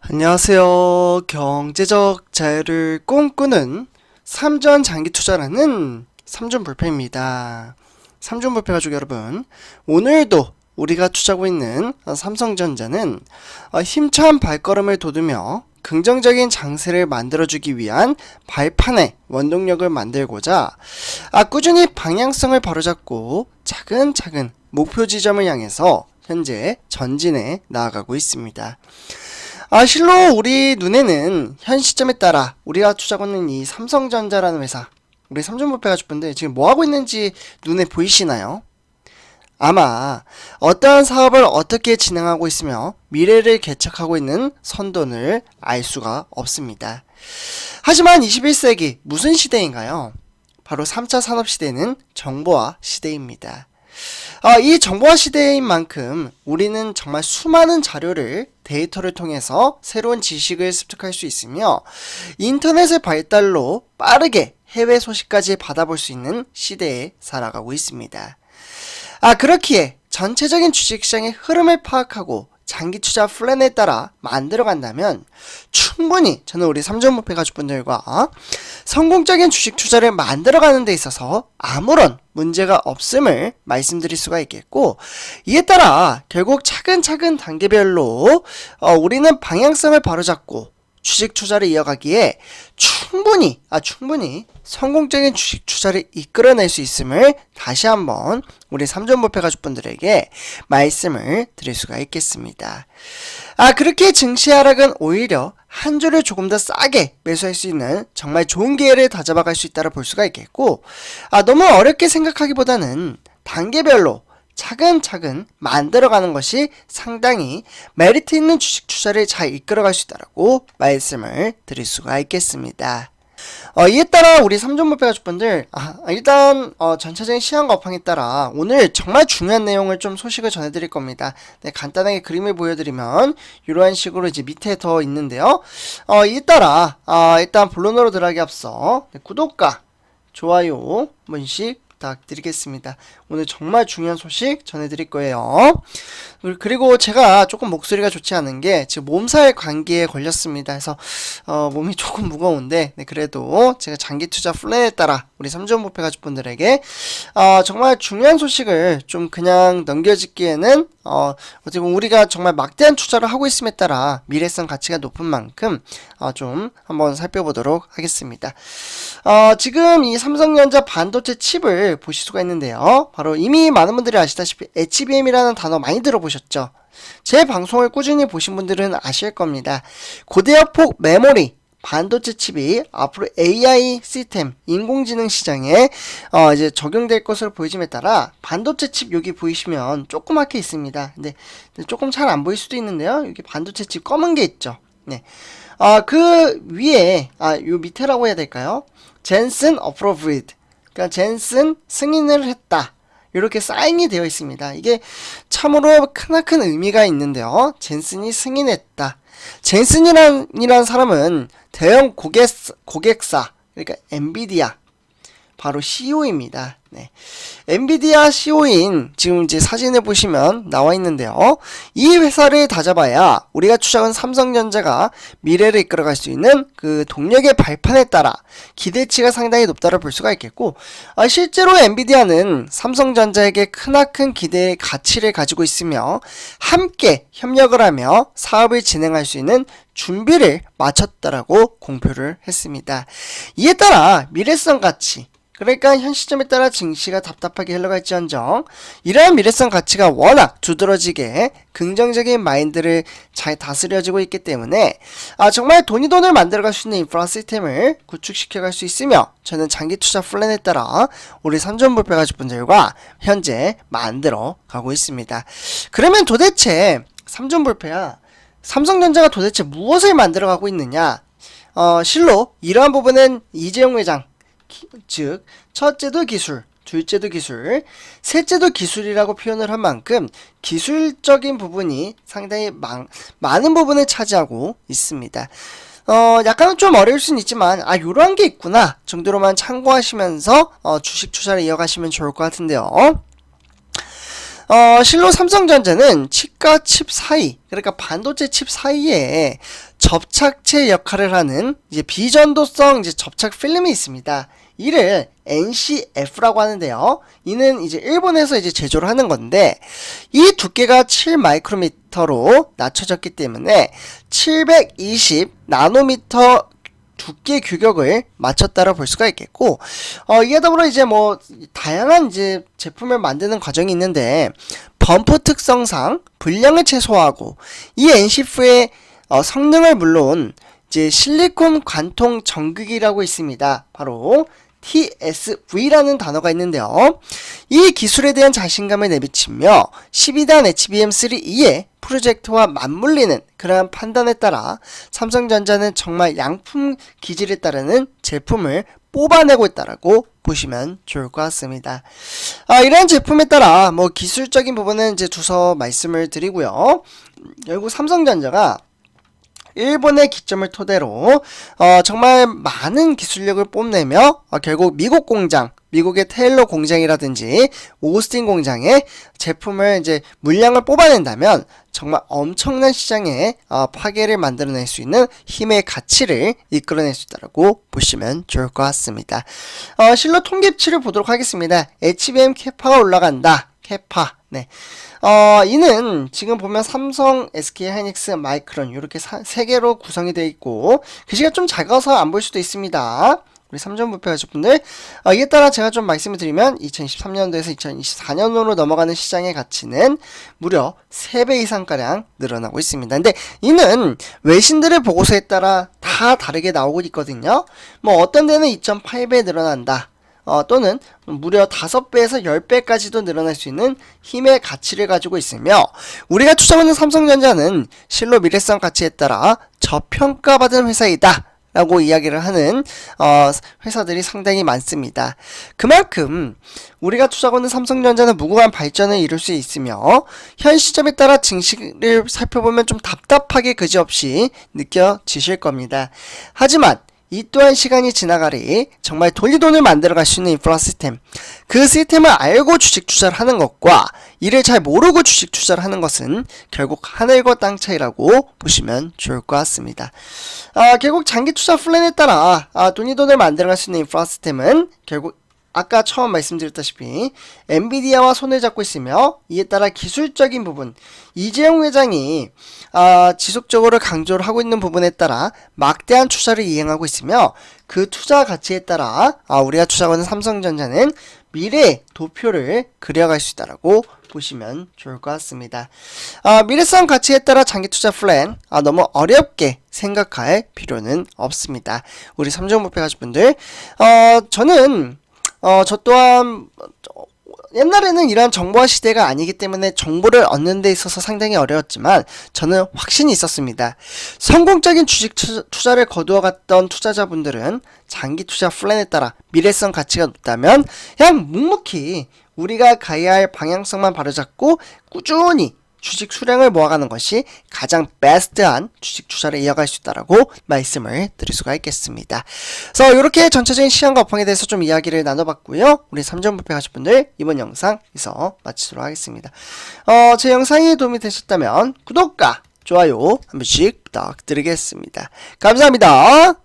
안녕하세요. 경제적 자유를 꿈꾸는 삼전 장기 투자라는 삼전 불패입니다. 삼전 불패 가족 여러분, 오늘도 우리가 투자하고 있는 삼성전자는 어, 힘찬 발걸음을 돋우며 긍정적인 장세를 만들어주기 위한 발판의 원동력을 만들고자 아, 꾸준히 방향성을 바로잡고 차근차근 목표 지점을 향해서 현재 전진해 나아가고 있습니다. 아, 실로 우리 눈에는 현 시점에 따라 우리가 투자하고 있는 이 삼성전자라는 회사, 우리 삼성부패 가족분들 지금 뭐 하고 있는지 눈에 보이시나요? 아마 어떠한 사업을 어떻게 진행하고 있으며 미래를 개척하고 있는 선돈을 알 수가 없습니다. 하지만 21세기 무슨 시대인가요? 바로 3차 산업 시대는 정보화 시대입니다. 아, 이 정보화 시대인 만큼 우리는 정말 수많은 자료를 데이터를 통해서 새로운 지식을 습득할 수 있으며 인터넷의 발달로 빠르게 해외 소식까지 받아볼 수 있는 시대에 살아가고 있습니다. 아, 그렇기에 전체적인 주식시장의 흐름을 파악하고 장기 투자 플랜에 따라 만들어 간다면 충분히 저는 우리 삼전무패 가족분들과 성공적인 주식 투자를 만들어 가는 데 있어서 아무런 문제가 없음을 말씀드릴 수가 있겠고 이에 따라 결국 차근차근 단계별로 어, 우리는 방향성을 바로잡고 주식 투자를 이어가기에 충분히 아 충분히 성공적인 주식 투자를 이끌어낼 수 있음을 다시 한번 우리 삼전부패 가족분들에게 말씀을 드릴 수가 있겠습니다. 아 그렇게 증시 하락은 오히려 한 주를 조금 더 싸게 매수할 수 있는 정말 좋은 기회를 다잡아갈 수 있다고 볼 수가 있겠고 아 너무 어렵게 생각하기보다는 단계별로 차근차근 만들어가는 것이 상당히 메리트 있는 주식 투자를 잘 이끌어갈 수 있다고 말씀을 드릴 수가 있겠습니다. 어, 이에 따라 우리 삼존목배 가족분들 아, 일단 어, 전체적인 시황과 업황에 따라 오늘 정말 중요한 내용을 좀 소식을 전해드릴 겁니다. 네, 간단하게 그림을 보여드리면 이러한 식으로 이제 밑에 더 있는데요. 어, 이에 따라 아, 일단 본론으로 들어가기 앞서 네, 구독과 좋아요 한 번씩 부탁드리겠습니다. 오늘 정말 중요한 소식 전해드릴 거예요. 그리고 제가 조금 목소리가 좋지 않은 게 지금 몸살 감기에 걸렸습니다. 그래서 어, 몸이 조금 무거운데 네, 그래도 제가 장기 투자 플랜에 따라 우리 삼전 목표 가족분들에게 어, 정말 중요한 소식을 좀 그냥 넘겨짓기에는 어, 어떻게 보면 우리가 정말 막대한 투자를 하고 있음에 따라 미래성 가치가 높은 만큼 어, 좀 한번 살펴보도록 하겠습니다. 어, 지금 이 삼성전자 반도체 칩을 보실 수가 있는데요. 바로 이미 많은 분들이 아시다시피 HBM이라는 단어 많이 들어보셨죠? 제 방송을 꾸준히 보신 분들은 아실 겁니다. 고대역폭 메모리 반도체 칩이 앞으로 AI 시스템, 인공지능 시장에 어 이제 적용될 것으로 보여짐에 따라 반도체 칩 여기 보이시면 조그맣게 있습니다. 근데 조금 잘 안 보일 수도 있는데요. 여기 반도체 칩 검은 게 있죠. 네. 아, 그 위에 아, 요 밑에라고 해야 될까요? 젠슨 approved. 그러니까 젠슨 승인을 했다. 이렇게 사인이 되어 있습니다. 이게 참으로 크나큰 의미가 있는데요. 젠슨이 승인했다. 젠슨이란 사람은 대형 고객, 고객사, 그러니까 엔비디아, 바로 CEO입니다. 네. 엔비디아 CEO인 지금 이제 사진을 보시면 나와 있는데요. 이 회사를 다잡아야 우리가 투자한 삼성전자가 미래를 이끌어갈 수 있는 그 동력의 발판에 따라 기대치가 상당히 높다고 볼 수가 있겠고 아, 실제로 엔비디아는 삼성전자에게 크나큰 기대의 가치를 가지고 있으며 함께 협력을 하며 사업을 진행할 수 있는 준비를 마쳤다라고 공표를 했습니다. 이에 따라 미래성 가치 그러니까 현 시점에 따라 증시가 답답하게 흘러갈지언정 이러한 미래성 가치가 워낙 두드러지게 긍정적인 마인드를 잘 다스려지고 있기 때문에 아 정말 돈이 돈을 만들어갈 수 있는 인프라 시스템을 구축시켜갈 수 있으며 저는 장기 투자 플랜에 따라 우리 삼전불패 가족분들과 현재 만들어 가고 있습니다. 그러면 도대체 삼전불패야 삼성전자가 도대체 무엇을 만들어가고 있느냐? 어, 실로 이러한 부분은 이재용 회장 즉 첫째도 기술, 둘째도 기술, 셋째도 기술이라고 표현을 한 만큼 기술적인 부분이 상당히 많, 많은 부분을 차지하고 있습니다. 어, 약간은 좀 어려울 수는 있지만, 아, 요런 게 있구나 정도로만 참고하시면서 어, 주식 투자를 이어가시면 좋을 것 같은데요. 어, 실로 삼성전자는 칩과 칩 사이, 그러니까 반도체 칩 사이에 접착체 역할을 하는 이제 비전도성 이제 접착 필름이 있습니다. 이를 NCF라고 하는데요. 이는 이제 일본에서 이제 제조를 하는 건데 이 두께가 7 마이크로미터로 낮춰졌기 때문에 720 나노미터 두께 규격을 맞췄다라 볼 수가 있겠고 어 이에 더불어 이제 뭐 다양한 이제 제품을 만드는 과정이 있는데 범퍼 특성상 분량을 최소화하고 이 NCF의 어, 성능을 물론 이제 실리콘 관통 전극이라고 있습니다. 바로 TSV라는 단어가 있는데요. 이 기술에 대한 자신감을 내비치며 12단 HBM3E의 프로젝트와 맞물리는 그러한 판단에 따라 삼성전자는 정말 양품 기질에 따르는 제품을 뽑아내고 있다라고 보시면 좋을 것 같습니다. 아, 이러한 제품에 따라 뭐 기술적인 부분은 이제 두서 말씀을 드리고요. 결국 삼성전자가 일본의 기점을 토대로 어, 정말 많은 기술력을 뽐내며 어, 결국 미국 공장, 미국의 테일러 공장이라든지 오스틴 공장에 제품을 이제 물량을 뽑아낸다면 정말 엄청난 시장에 어, 파괴를 만들어낼 수 있는 힘의 가치를 이끌어낼 수 있다고 보시면 좋을 것 같습니다. 어, 실로 통계치를 보도록 하겠습니다. HBM 캐파가 올라간다. 캐파. 네. 어, 이는 지금 보면 삼성, SK 하이닉스, 마이크론 이렇게 세 개로 구성이 되어 있고 글씨가 좀 작아서 안 보일 수도 있습니다. 우리 삼전부패 가족분들 어, 이에 따라 제가 좀 말씀을 드리면 2023년도에서 2024년으로 넘어가는 시장의 가치는 무려 3배 이상가량 늘어나고 있습니다. 근데 이는 외신들의 보고서에 따라 다 다르게 나오고 있거든요. 뭐 어떤 데는 2.8배 늘어난다. 어, 또는 무려 5배에서 10배까지도 늘어날 수 있는 힘의 가치를 가지고 있으며 우리가 투자하는 삼성전자는 실로 미래성 가치에 따라 저평가받은 회사이다. 라고 이야기를 하는 어, 회사들이 상당히 많습니다. 그만큼 우리가 투자하는 삼성전자는 무궁한 발전을 이룰 수 있으며 현 시점에 따라 증시를 살펴보면 좀 답답하게 그지없이 느껴지실 겁니다. 하지만 이 또한 시간이 지나가리 정말 돈이돈을 만들어갈 수 있는 인프라 시스템 그 시스템을 알고 주식 투자를 하는 것과 이를 잘 모르고 주식 투자를 하는 것은 결국 하늘과 땅 차이라고 보시면 좋을 것 같습니다. 아, 결국 장기 투자 플랜에 따라 아, 돈이 돈을 만들어갈 수 있는 인프라 시스템은 결국 아까 처음 말씀드렸다시피 엔비디아와 손을 잡고 있으며 이에 따라 기술적인 부분 이재용 회장이 아, 지속적으로 강조를 하고 있는 부분에 따라 막대한 투자를 이행하고 있으며 그 투자 가치에 따라 아, 우리가 투자하는 삼성전자는 미래 도표를 그려갈 수 있다라고 보시면 좋을 것 같습니다. 아, 미래성 가치에 따라 장기 투자 플랜 아, 너무 어렵게 생각할 필요는 없습니다. 우리 삼성목표 가족분들 어, 저는 어, 저 또한 옛날에는 이러한 정보화 시대가 아니기 때문에 정보를 얻는 데 있어서 상당히 어려웠지만 저는 확신이 있었습니다. 성공적인 주식 투자를 거두어갔던 투자자분들은 장기 투자 플랜에 따라 미래성 가치가 높다면 그냥 묵묵히 우리가 가야 할 방향성만 바로잡고 꾸준히 주식 수량을 모아가는 것이 가장 베스트한 주식 투자를 이어갈 수 있다라고 말씀을 드릴 수가 있겠습니다. 그래서 이렇게 전체적인 시간과 업황에 대해서 좀 이야기를 나눠봤고요. 우리 3점 부패 하실 분들 이번 영상 여기서 마치도록 하겠습니다. 어, 제 영상이 도움이 되셨다면 구독과 좋아요 한 번씩 부탁드리겠습니다. 감사합니다.